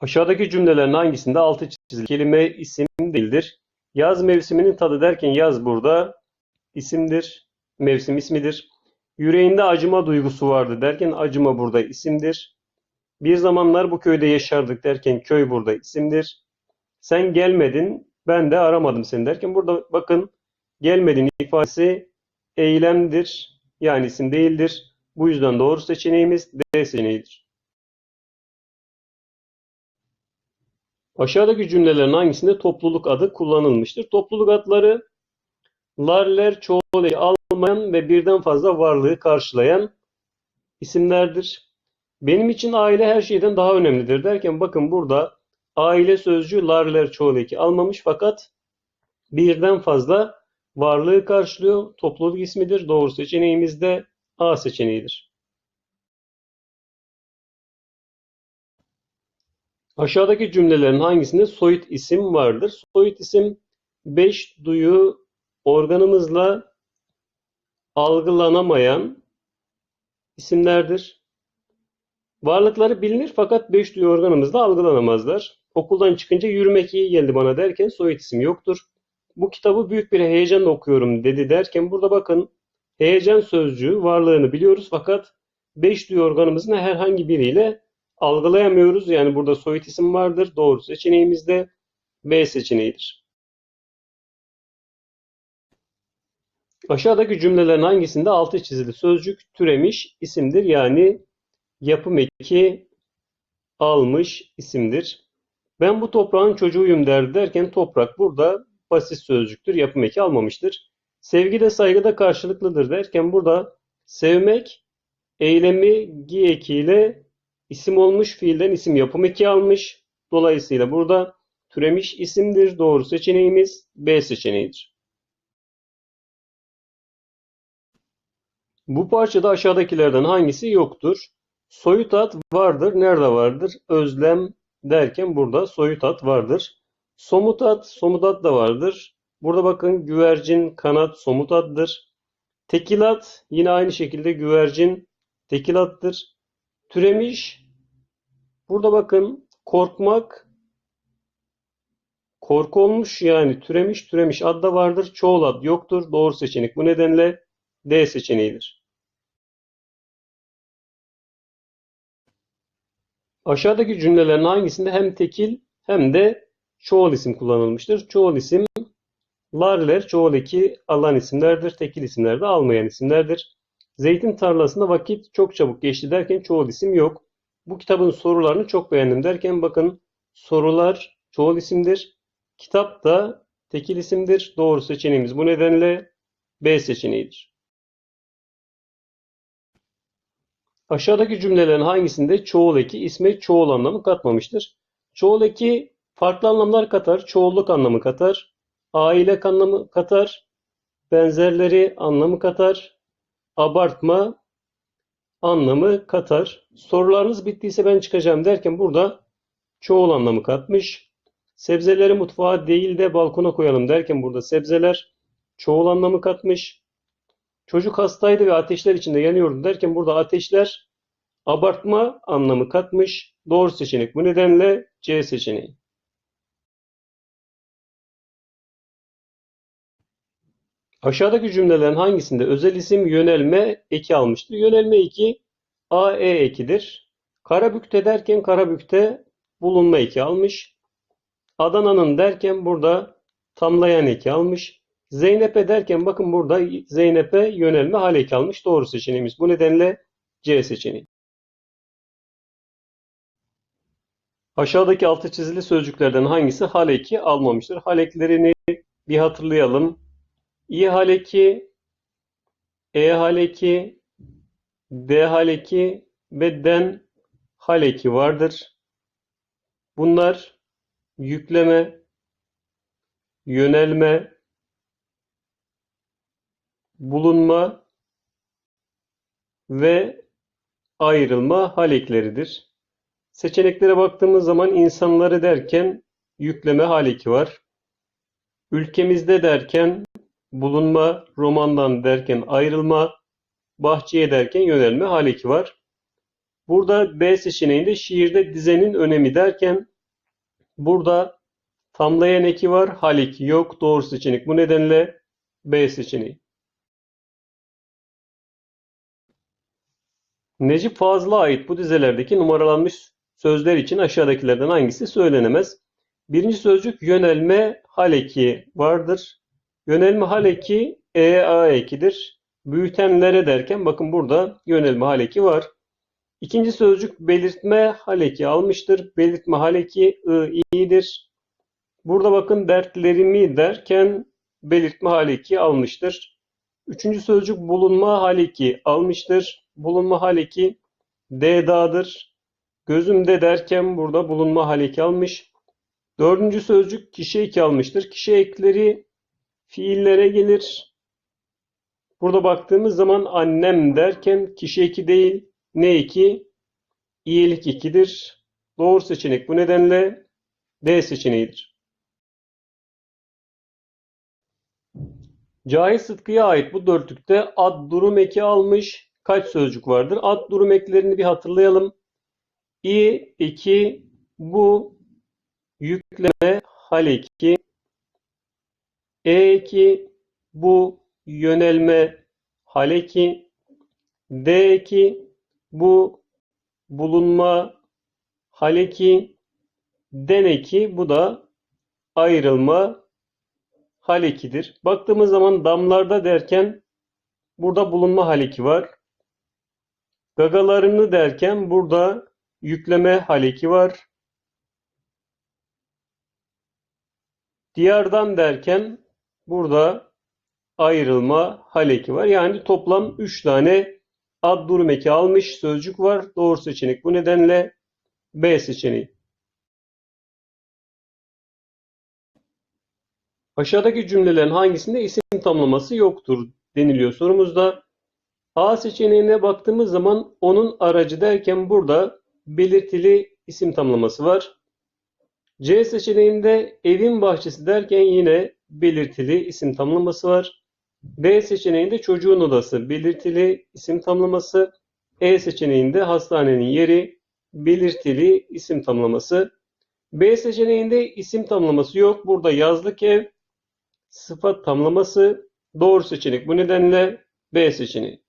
Aşağıdaki cümlelerin hangisinde altı çizili kelime isim değildir? Yaz mevsiminin tadı derken yaz burada isimdir. Mevsim ismidir. Yüreğinde acıma duygusu vardı derken acıma burada isimdir. Bir zamanlar bu köyde yaşardık derken köy burada isimdir. Sen gelmedin, ben de aramadım seni derken burada bakın gelmedin ifadesi eylemdir. Yani isim değildir. Bu yüzden doğru seçeneğimiz D seçeneğidir. Aşağıdaki cümlelerin hangisinde topluluk adı kullanılmıştır? Topluluk adları larler, çoğul eki almayan ve birden fazla varlığı karşılayan isimlerdir. Benim için aile her şeyden daha önemlidir derken bakın burada aile sözcüğü larler, çoğul almamış fakat birden fazla varlığı karşılıyor. Topluluk ismidir. Doğru seçeneğimiz de A seçeneğidir. Aşağıdaki cümlelerin hangisinde soyut isim vardır? Soyut isim beş duyu organımızla algılanamayan isimlerdir. Varlıkları bilinir fakat beş duyu organımızla algılanamazlar. Okuldan çıkınca yürümek iyi geldi bana derken soyut isim yoktur. Bu kitabı büyük bir heyecanla okuyorum dedi derken burada bakın heyecan sözcüğü varlığını biliyoruz fakat beş duyu organımızın herhangi biriyle algılayamıyoruz. Yani burada soyut isim vardır. Doğru seçeneğimiz de B seçeneğidir. Aşağıdaki cümlelerin hangisinde altı çizili sözcük türemiş isimdir? Yani yapım eki almış isimdir. Ben bu toprağın çocuğuyum der derken toprak burada basit sözcüktür. Yapım eki almamıştır. Sevgi de saygı da karşılıklıdır derken burada sevmek eylemi gi ekiyle isim olmuş fiilden isim yapım eki almış. Dolayısıyla burada türemiş isimdir. Doğru seçeneğimiz B seçeneğidir. Bu parçada aşağıdakilerden hangisi yoktur? Soyut ad vardır. Nerede vardır? Özlem derken burada soyut ad vardır. Somut ad, somut ad da vardır. Burada bakın güvercin, kanat somut addır. Tekil ad yine aynı şekilde güvercin, tekil addır. Türemiş, burada bakın korkmak, korku olmuş yani türemiş, türemiş ad da vardır. Çoğul ad yoktur. Doğru seçenek. Bu nedenle D seçeneğidir. Aşağıdaki cümlelerin hangisinde hem tekil hem de çoğul isim kullanılmıştır? Çoğul isim larler çoğul eki alan isimlerdir. Tekil isimler de almayan isimlerdir. Zeytin tarlasında vakit çok çabuk geçti derken çoğul isim yok. Bu kitabın sorularını çok beğendim derken bakın sorular çoğul isimdir. Kitap da tekil isimdir. Doğru seçeneğimiz bu nedenle B seçeneğidir. Aşağıdaki cümlelerin hangisinde çoğul eki isme çoğul anlamı katmamıştır? Çoğul eki farklı anlamlar katar, çoğulluk anlamı katar, aile anlamı katar, benzerleri anlamı katar, abartma anlamı katar. Sorularınız bittiyse ben çıkacağım derken burada çoğul anlamı katmış. Sebzeleri mutfağa değil de balkona koyalım derken burada sebzeler çoğul anlamı katmış. Çocuk hastaydı ve ateşler içinde yanıyordu derken burada ateşler abartma anlamı katmış. Doğru seçenek bu nedenle C seçeneği. Aşağıdaki cümlelerin hangisinde özel isim yönelme eki almıştır? Yönelme eki AE ekidir. Karabük'te derken Karabük'te bulunma eki almış. Adana'nın derken burada tamlayan eki almış. Zeynep'e derken bakın burada Zeynep'e yönelme hal eki almış. Doğru seçeneğimiz. Bu nedenle C seçeneği. Aşağıdaki altı çizili sözcüklerden hangisi hal eki almamıştır? Hal eklerini bir hatırlayalım. İ hal eki, E hal eki, D hal eki ve den hal eki vardır. Bunlar yükleme, yönelme, bulunma ve ayrılma hal ekleridir. Seçeneklere baktığımız zaman insanları derken yükleme hal eki var. Ülkemizde derken bulunma, romandan derken ayrılma, bahçeye derken yönelme hal eki var. Burada B seçeneğinde şiirde dizenin önemi derken burada tamlayan eki var, hal eki yok. Doğru seçenek. Bu nedenle B seçeneği. Necip Fazıl'a ait bu dizelerdeki numaralanmış sözler için aşağıdakilerden hangisi söylenemez? Birinci sözcük yönelme hal eki vardır. Yönelme hal eki e a ekidir. Büyütenlere derken bakın burada yönelme hal eki var. İkinci sözcük belirtme hal eki almıştır. Belirtme hal eki ı i'dir. Burada bakın dertlerimi derken belirtme hal eki almıştır. Üçüncü sözcük bulunma hal eki almıştır. Bulunma hal eki d'dadır. Gözümde derken burada bulunma hal eki almış. Dördüncü sözcük kişi eki almıştır. Kişi ekleri fiillere gelir. Burada baktığımız zaman annem derken kişi eki değil, ne eki? İyilik ekidir. Doğru seçenek bu nedenle D seçeneğidir. Cahit Sıtkı'ya ait bu dörtlükte ad durum eki almış kaç sözcük vardır? Ad durum eklerini bir hatırlayalım. İ, eki, bu, yükleme, hal eki, e eki, bu, yönelme, hal eki, D eki, bu, bulunma, hal eki, den eki, bu da ayrılma, hal ekidir. Baktığımız zaman damlarda derken burada bulunma hal eki var. Gagalarını derken burada yükleme hal eki var. Diyardan derken burada ayrılma hal eki var. Yani toplam 3 tane ad durum eki almış sözcük var. Doğru seçenek bu nedenle B seçeneği. Aşağıdaki cümlelerin hangisinde isim tamlaması yoktur deniliyor sorumuzda. A seçeneğine baktığımız zaman onun aracı derken burada belirtili isim tamlaması var. C seçeneğinde evin bahçesi derken yine belirtili isim tamlaması var. D seçeneğinde çocuğun odası belirtili isim tamlaması. E seçeneğinde hastanenin yeri belirtili isim tamlaması. B seçeneğinde isim tamlaması yok. Burada yazlık ev sıfat tamlaması doğru seçenek. Bu nedenle B seçeneği.